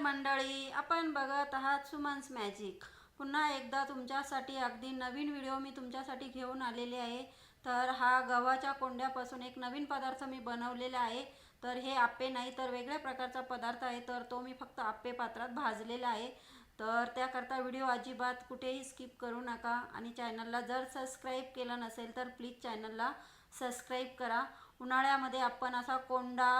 मंडळी आपण बघत आहात सुमन्स मॅजिक. पुन्हा एकदा तुमच्यासाठी अगदी नवीन व्हिडिओ मी तुमच्यासाठी घेऊन आलेले आहे. तर हा गव्हाच्या कोंड्यापासून एक नवीन पदार्थ मी बनवलेला आहे. तर हे आप्पे नाही तर वेगळ्या प्रकारचा पदार्थ आहे. तर तो मी फक्त आप्पे पात्रात भाजलेला आहे. तर त्याकरता व्हिडिओ अजिबात कुठेही स्किप करू नका. आणि चॅनलला जर सबस्क्राईब केलं नसेल तर प्लीज चॅनलला सबस्क्राईब करा. उन्हाळ्यामध्ये आपण असा कोंडा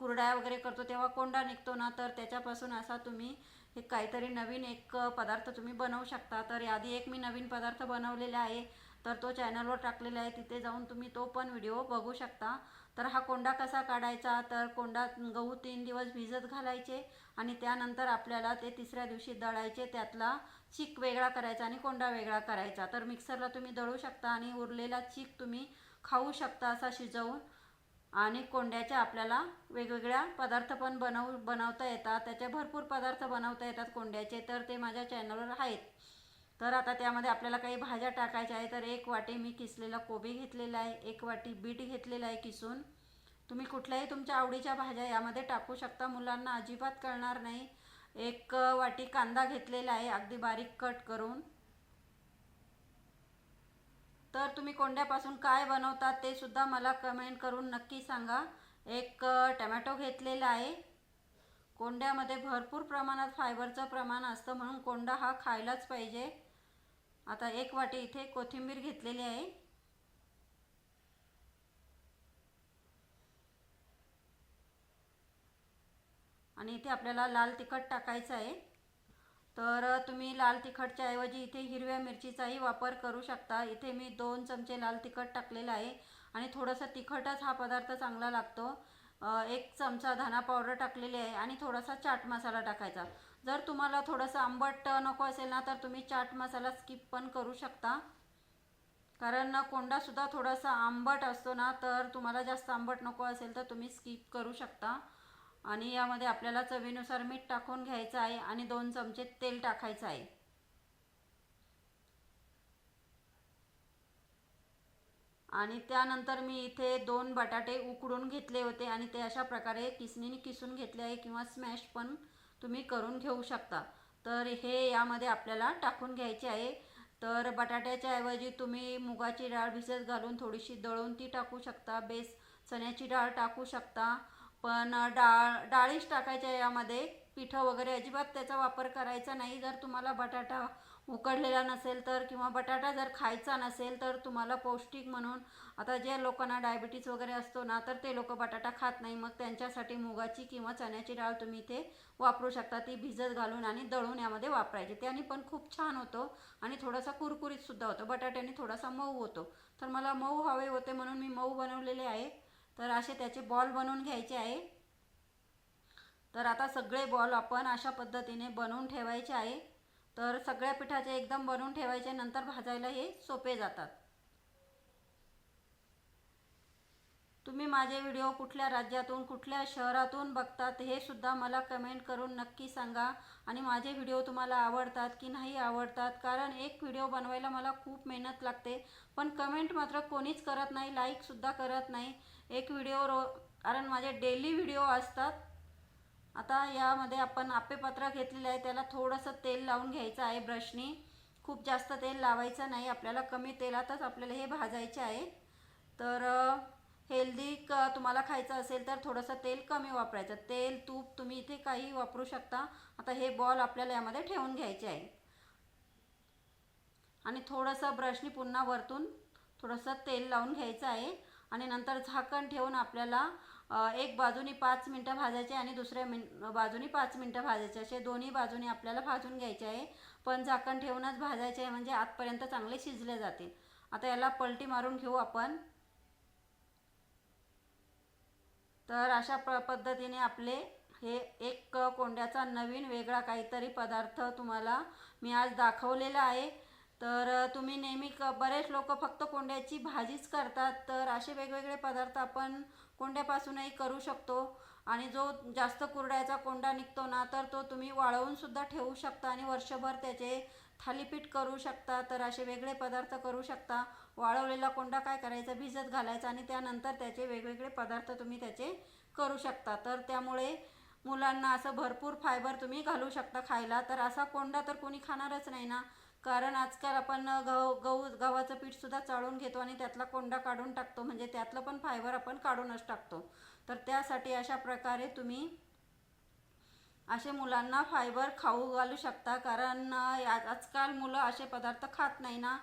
कुरड्या वगैरे करतो तेव्हा कोंडा निघतो ना तर त्याच्यापासून असा तुम्ही हे काहीतरी नवीन एक पदार्थ तुम्ही बनवू शकता. तर यादी एक मी नवीन पदार्थ बनवलेला आहे तर तो चॅनलवर टाकलेला आहे तिथे जाऊन तुम्ही तो पण व्हिडिओ बघू शकता. तर हा कोंडा कसा काढायचा तर कोंडा गहू तीन दिवस भिजत घालायचे आणि त्यानंतर आपल्याला ते तिसऱ्या दिवशी दळायचे त्यातला चीक वेगळा करायचा आणि कोंडा वेगळा करायचा. तर मिक्सरला तुम्ही दळू शकता आणि उरलेला चीक तुम्ही खाऊ शकता असा शिजवून. आणि कोंड्याच्या आपल्याला वेगवेगळ्या पदार्थ पण बनव बनवता येतात. त्याचे भरपूर पदार्थ बनवता येतात कोंड्याचे. तर ते माझ्या चॅनलवर आहेत. तर आता त्यामध्ये आपल्याला काही भाज्या टाकायच्या आहे तर एक वाटी मी किसलेला कोबी घेतलेला आहे. एक वाटी बीट घेतलेला आहे किसून. तुम्ही कुठल्याही तुमच्या आवडीच्या भाज्या यामध्ये टाकू शकता. मुलांना अजिबात कळणार नाही. एक वाटी कांदा घेतलेला आहे. अगदी बारीक कट करून. तर तुम्ही कोंड्यापासून काय बनवतात ते सुद्धा मला कमेंट करून नक्की सांगा. एक टमॅटो घेतलेला आहे. कोंड्यामध्ये भरपूर प्रमाणात फायबरचं प्रमाण असतं म्हणून कोंडा हा खायलाच पाहिजे. आता एक वाटी इथे कोथिंबीर घेतलेली आहे. आणि इथे आपल्याला लाल तिखट टाकायचं आहे. तर तुम्ही लाल तिखटच्या ऐवजी इथे हिरव्या मिरचीचाही वापर करू शकता. इथे मी दोन चमचे लाल तिखट टाकलेलं आहे आणि थोडंसं तिखटच हा पदार्थ चांगला लागतो. एक चमचा धना पावडर टाकलेली आहे आणि थोडासा चाट मसाला टाकायचा. जर तुम्हाला थोडंसं आंबट नको असेल ना तर तुम्ही चाट मसाला स्किप पण करू शकता. कारण कोंडासुद्धा थोडासा आंबट असतो ना तर तुम्हाला जास्त आंबट नको असेल तर तुम्ही स्किप करू शकता. आणि यामध्ये आपल्याला चवीनुसार मीठ टाकून घ्यायचं आहे आणि दोन चमचे तेल टाकायचं आहे. आणि त्यानंतर मी इथे दोन बटाटे उकडून घेतले होते आणि ते अशा प्रकारे किसणीने किसून घेतले आहे किंवा स्मॅश पण तुम्ही करून घेऊ शकता. तर हे यामध्ये आपल्याला टाकून घ्यायचे आहे. तर बटाट्याच्या ऐवजी तुम्ही मुगाची डाळ भिजत घालून थोडीशी दळून ती टाकू शकता बेस चण्याची डाळ टाकू शकता. पण डाळ डाळीच टाकायच्या यामध्ये. पिठं वगैरे अजिबात त्याचा वापर करायचा नाही. जर तुम्हाला बटाटा उकडलेला नसेल तर किंवा बटाटा जर खायचा नसेल तर तुम्हाला पौष्टिक म्हणून आता ज्या लोकांना डायबिटीज वगैरे असतो ना तर ते लोक बटाटा खात नाही. मग त्यांच्यासाठी मुगाची किंवा चण्याची डाळ तुम्ही इथे वापरू शकता. ती भिजत घालून आणि दळून यामध्ये वापरायची. त्याने पण खूप छान होतो आणि थोडासा कुरकुरीतसुद्धा होतो. बटाट्याने थोडासा मऊ होतो. तर मला मऊ हवे होते म्हणून मी मऊ बनवलेले आहे. तर असे त्याचे बॉल बनवून घ्यायचे आहे. तर आता सगळे बॉल आपण अशा पद्धतीने बनवून ठेवायचे आहे. तर सगळ्या पिठाचे एकदम बनवून ठेवायचे नंतर भाजायला हे सोपे जातात. तुम्ही माझे व्हिडिओ कुठल्या राज्यातून कुठल्या शहरातून बघतात हे सुद्धा मला कमेंट करून नक्की सांगा. आणि माझे व्हिडिओ तुम्हाला आवडतात की नाही आवडतात कारण एक व्हिडिओ बनवायला मला खूप मेहनत लागते. पण कमेंट मात्र कोणीच करत नाही लाईकसुद्धा करत नाही. एक व्हिडिओ रो कारण माझे डेली व्हिडिओ असतात. आता यामध्ये आपण आपेपत्र घेतलेलं आहे त्याला थोडंसं तेल लावून घ्यायचं आहे ब्रशनी खूप जास्त तेल लावायचं नाही आपल्याला कमी तेलातच आपल्याला हे भाजायचे आहे. तर हेल्दी क तुम्हाला खायचं असेल तर थोडंसं तेल कमी वापरायचं. तेल तूप तुम्ही इथे काही वापरू शकता. आता हे बॉल आपल्याला यामध्ये ठेवून घ्यायचे आहे. आणि थोडंसं ब्रशनी पुन्हा वरतून थोडंसं तेल लावून घ्यायचं आहे. आणि नंतर झाकण ठेवून आपल्याला एक बाजूनी पाच मिनटं भाजायचे आणि दुसऱ्या मिन बाजूनी पाच मिनटं भाजायचे. असे दोन्ही बाजूनी आपल्याला भाजून घ्यायचे आहे. पण झाकण ठेवूनच भाजायचे आहे म्हणजे आतपर्यंत चांगले शिजले जातील. आता याला पलटी मारून घेऊ आपण. तर अशा प पद्धतीने आपले हे एक कोंड्याचा नवीन वेगळा काहीतरी पदार्थ तुम्हाला मी आज दाखवलेला आहे. तर तुम्ही नेहमी क बरेच लोक फक्त कोंड्याची भाजीच करतात. तर असे वेगवेगळे पदार्थ आपण कोंड्यापासूनही करू शकतो. आणि जो जास्त कुरड्याचा कोंडा निघतो ना तर तो तुम्ही वाळवूनसुद्धा ठेवू शकता आणि वर्षभर त्याचे थालीपीठ करू शकता तर असे वेगळे पदार्थ करू शकता. वाळवलेला कोंडा काय करायचा? भिजत घालायचा आणि त्यानंतर त्याचे वेगवेगळे पदार्थ तुम्ही त्याचे करू शकता. तर त्यामुळे मुलांना असं भरपूर फायबर तुम्ही घालू शकता खायला. तर असा कोंडा तर कोणी खाणारच नाही ना? कारण आजकाल आपण गहू गहू गव्हाचं पीठसुद्धा चाळून घेतो आणि त्यातला कोंडा काढून टाकतो. म्हणजे त्यातलं पण फायबर आपण काढूनच टाकतो. तर त्यासाठी अशा प्रकारे तुम्ही असे मुलांना फायबर खाऊ घालू शकता. कारण आजकाल मुलं असे पदार्थ खात नाही ना.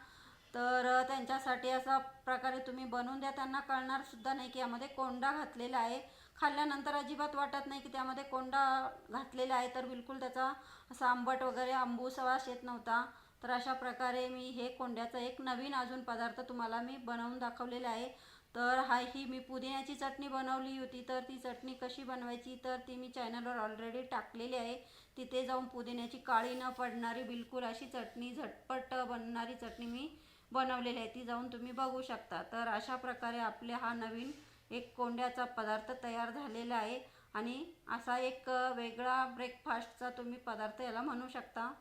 तर त्यांच्यासाठी असा प्रकारे तुम्ही बनवून द्या. त्यांना कळणार सुद्धा नाही की यामध्ये कोंडा घातलेला आहे. खाल्ल्यानंतर अजिबात वाटत नाही की त्यामध्ये कोंडा घातलेला आहे. तर बिलकुल त्याचा असा आंबट वगैरे आंबूस वास येत नव्हता. तर अशा प्रकारे मी हे कोंड्याचा एक नवीन अजून पदार्थ तुम्हाला मी बनवून दाखवलेला आहे. तर हा ही मी पुदिन्याची चटणी बनवली होती. तर ती चटणी कशी बनवायची? तर ती मी चॅनलवर ऑलरेडी टाकलेली आहे. तिथे जाऊन पुदिन्याची काळी न पडणारी बिलकुल अशी चटणी झटपट बनणारी चटणी मी बनवलेली आहे. ती जाऊन तुम्ही बघू शकता. तर अशा प्रकारे आपले हा नवीन एक कोंड्याचा पदार्थ तयार झालेला आहे. आणि असा एक वेगळा ब्रेकफास्टचा तुम्ही पदार्थ याला म्हणू शकता.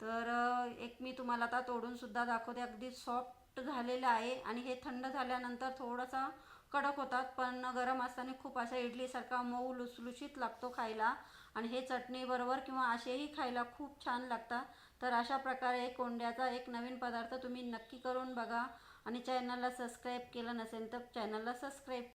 तर एक मी तुम्हाला आता तोडूनसुद्धा दाखवते. अगदी सॉफ्ट झालेलं आहे आणि हे थंड झाल्यानंतर थोडासा कडक होतात पण गरम असताना खूप असा इडलीसारखा मऊ लुसलुशीत लागतो खायला. आणि हे चटणीबरोबर किंवा असेही खायला खूप छान लागतात. तर अशा प्रकारे कोंड्याचा एक नवीन पदार्थ तुम्ही नक्की करून बघा. आणि चॅनलला सबस्क्राईब केलं नसेल तर चॅनलला सबस्क्राईब